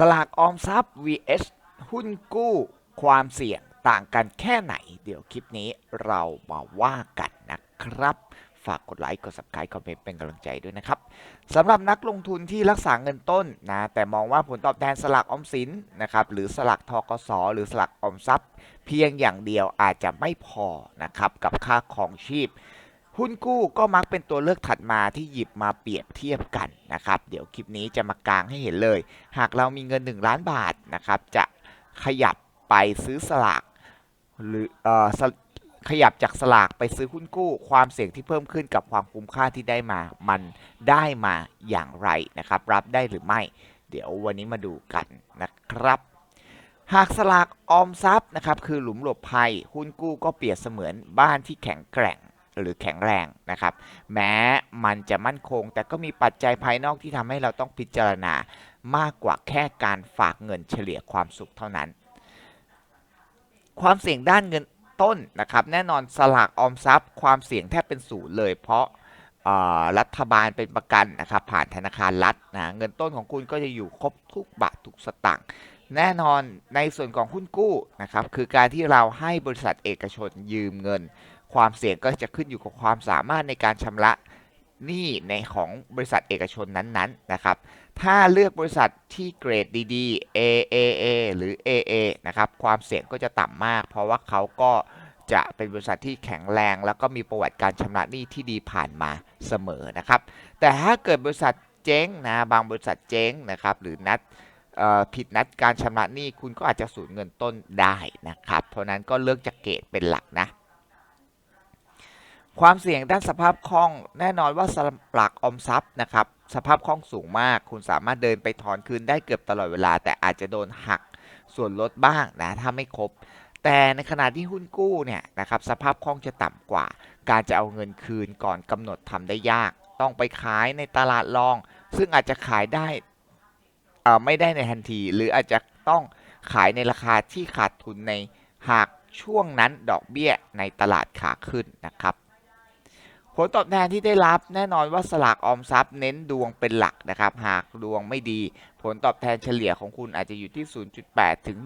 สลากออมทรัพย์ vs หุ้นกู้ความเสี่ยงต่างกันแค่ไหน เดี๋ยวคลิปนี้เรามาว่ากันนะครับ ฝากกดไลค์กด subscribe คอมเมนต์เป็นกำลังใจด้วยนะครับสำหรับนักลงทุนที่รักษาเงินต้นนะแต่มองว่าผลตอบแทนสลากออมสินนะครับหรือสลากทกสหรือสลากออมทรัพย์ เพียงอย่างเดียวอาจจะไม่พอนะครับกับค่าของชีพ หุ้นกู้ก็มักเป็นตัวเลือกถัดมาที่หยิบมาเปรียบเทียบกันนะครับ เดี๋ยวคลิปนี้จะมากางให้เห็นเลย หากเรามีเงิน 1 ล้านบาทนะครับ จะขยับไปซื้อสลากหรือเอ่อสขยับจากสลากไปซื้อหุ้นกู้ ความเสี่ยงที่เพิ่มขึ้นกับความคุ้มค่าที่ได้มา มันได้มาอย่างไรนะครับ รับได้หรือไม่ เดี๋ยววันนี้มาดูกันนะครับ หากสลากออมทรัพย์นะครับคือหลุมหลบภัย หุ้นกู้ก็เปรียบเสมือนบ้านที่แข็งแกร่ง หรือแข็งแรงนะครับ แม้มันจะมั่นคง แต่ก็มีปัจจัยภายนอกที่ทำให้เราต้องพิจารณามากกว่าแค่การฝากเงินเฉลี่ยความสุขเท่านั้น ความเสี่ยงด้านเงินต้นนะครับ แน่นอนสลากออมทรัพย์ ความเสี่ยงแทบเป็นศูนย์เลย เพราะรัฐบาลเป็นประกันนะครับผ่านธนาคารรัฐนะเงินต้นของคุณก็จะอยู่ครบทุกบาททุกสตางค์แน่นอนในส่วนของหุ้นกู้นะครับคือการที่เราให้บริษัทเอกชนยืมเงิน ความเสี่ยงก็จะขึ้นอยู่กับความสามารถในการชำระหนี้ในของบริษัทเอกชนนั้นๆนะครับ ถ้าเลือกบริษัทที่เกรดดีๆ AAA หรือ AA นะครับ ความเสี่ยงก็จะต่ำมาก เพราะว่าเขาก็จะเป็นบริษัทที่แข็งแรง แล้วก็มีประวัติการชำระหนี้ที่ดีผ่านมาเสมอนะครับ แต่ถ้าเกิดบริษัทเจ๊งนะ บางบริษัทเจ๊งนะครับ หรือนัดผิดนัดการชำระหนี้คุณก็อาจจะสูญเงินต้นได้นะครับ เพราะนั้นก็เลือกจากเกรดเป็นหลักนะ ความเสี่ยงด้านสภาพคล่องแน่นอนว่าสลากออมทรัพย์นะครับสภาพคล่องสูงมาก คุณสามารถเดินไปถอนคืนได้เกือบตลอดเวลา แต่อาจจะโดนหักส่วนลดบ้างนะถ้าไม่ครบ แต่ในขณะที่หุ้นกู้เนี่ยนะครับสภาพคล่องจะต่ำกว่า การจะเอาเงินคืนก่อนกำหนดทำได้ยาก ต้องไปขายในตลาดรอง ซึ่งอาจจะขายได้อ่อไม่ได้ในทันที หรืออาจจะต้องขายในราคาที่ขาดทุนในหากช่วงนั้นดอกเบี้ยในตลาดขาขึ้นนะครับ ผลตอบแทนที่ได้รับแน่นอนว่าสลากออมทรัพย์เน้นดวงเป็นหลักนะครับ หากดวงไม่ดี ผลตอบแทนเฉลี่ยของคุณอาจจะอยู่ที่ 0.8 ถึง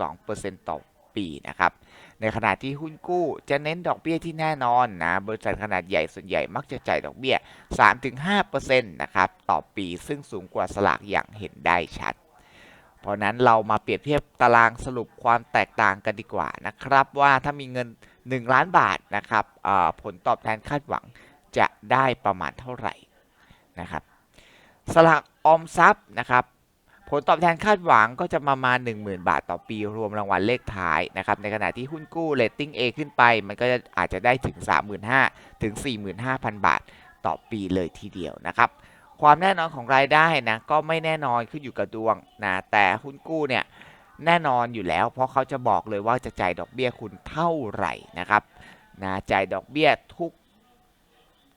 1.2%ต่อปีนะครับ ในขณะที่หุ้นกู้จะเน้นดอกเบี้ยที่แน่นอนนะ บริษัทขนาดใหญ่ส่วนใหญ่มักจะจ่ายดอกเบี้ย 3-5%นะครับต่อปีซึ่งสูงกว่าสลากอย่างเห็นได้ชัด เพราะนั้นเรามาเปรียบเทียบตารางสรุปความแตกต่างกันดีกว่านะครับ ว่าถ้ามีเงิน 1 ล้านบาทนะครับผลตอบแทนคาดหวังจะได้ประมาณเท่าไหร่นะครับสลากออมทรัพย์นะครับผลตอบแทนคาดหวังก็จะประมาณ 10,000 บาทต่อปีรวมรางวัลเลขท้ายนะครับในขณะที่หุ้นกู้เรตติ้ง A ขึ้นไป มันก็จะอาจจะได้ถึง 35,000 ถึง 45,000 บาทต่อปีเลยทีเดียวนะครับความแน่นอนของรายได้นะก็ไม่แน่นอนขึ้นอยู่กับดวงนะแต่หุ้นกู้เนี่ย แน่นอนอยู่แล้ว เพราะเขาจะบอกเลยว่าจะจ่ายดอกเบี้ยคุณเท่าไหร่นะครับนะจ่ายดอกเบี้ยทุก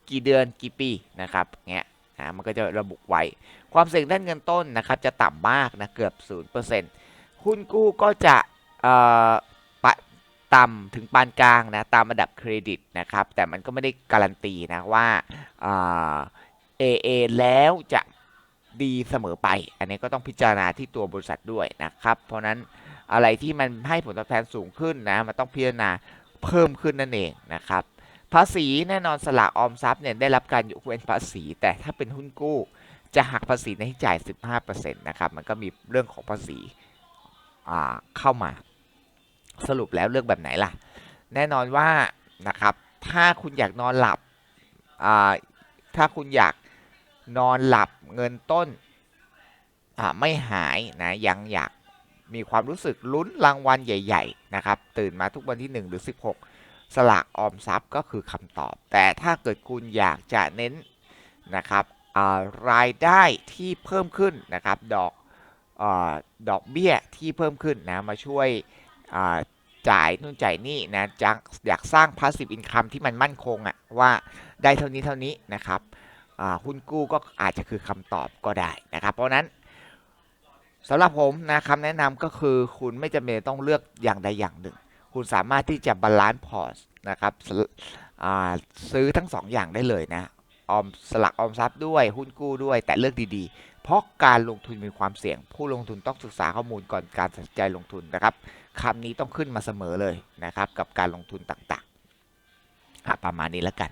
กี่เดือนกี่ปีนะครับเงี้ยนะมันก็จะระบุไว้ ความเสี่ยงด้านเงินต้นนะครับจะต่ำมากนะเกือบ0%หุ้นกู้ก็จะเอ่อต่ำถึงปานกลางนะตามระดับเครดิตนะครับแต่มันก็ไม่ได้การันตีนะว่าอ่า AA แล้วจะ ดีเสมอไป อันนี้ก็ต้องพิจารณาที่ตัวบริษัทด้วยนะครับ เพราะนั้นอะไรที่มันให้ผลตอบแทนสูงขึ้นนะมันต้องพิจารณาเพิ่มขึ้นนั่นเองนะครับ ภาษีแน่นอนสลากออมทรัพย์เนี่ยได้รับการยกเว้นภาษี แต่ถ้าเป็นหุ้นกู้จะหักภาษีในที่จ่าย 15%นะครับ มันก็มีเรื่องของภาษีเข้ามา สรุปแล้วเลือกแบบไหนล่ะ แน่นอนว่านะครับ ถ้าคุณอยากนอนหลับ ถ้าคุณอยาก นอนหลับเงินต้นไม่หายนะยังอยากมีความรู้สึกลุ้นรางวัลใหญ่ ๆ นะครับ ตื่นมาทุกวันที่ 1 หรือ 16 สลากออมทรัพย์ก็คือคำตอบ แต่ถ้าเกิดคุณอยากจะเน้นนะครับรายได้ที่เพิ่มขึ้นนะครับดอกอดอกเบี้ยที่เพิ่มขึ้นนะมาช่วยจ่ายนู่นจ่ายนี่นะจักอยากสร้าง passive income ที่มันมั่นคงอะว่าได้เท่านี้เท่านี้นะครับ หุ้นกู้ก็อาจจะคือคำตอบก็ได้นะครับ เพราะนั้นสำหรับผมนะคำแนะนำก็คือคุณไม่จำเป็นต้องเลือกอย่างใดอย่างหนึ่ง คุณสามารถที่จะบาลานซ์พอร์ตนะครับซื้อทั้งสองอย่างได้เลยนะออมสลักออมทรัพย์ด้วยหุ้นกู้ด้วยแต่เลือกดีๆ เพราะการลงทุนมีความเสี่ยง ผู้ลงทุนต้องศึกษาข้อมูลก่อนการตัดสินใจลงทุนนะครับคำนี้ต้องขึ้นมาเสมอเลยนะครับ กับการลงทุนต่างๆประมาณนี้แล้วกัน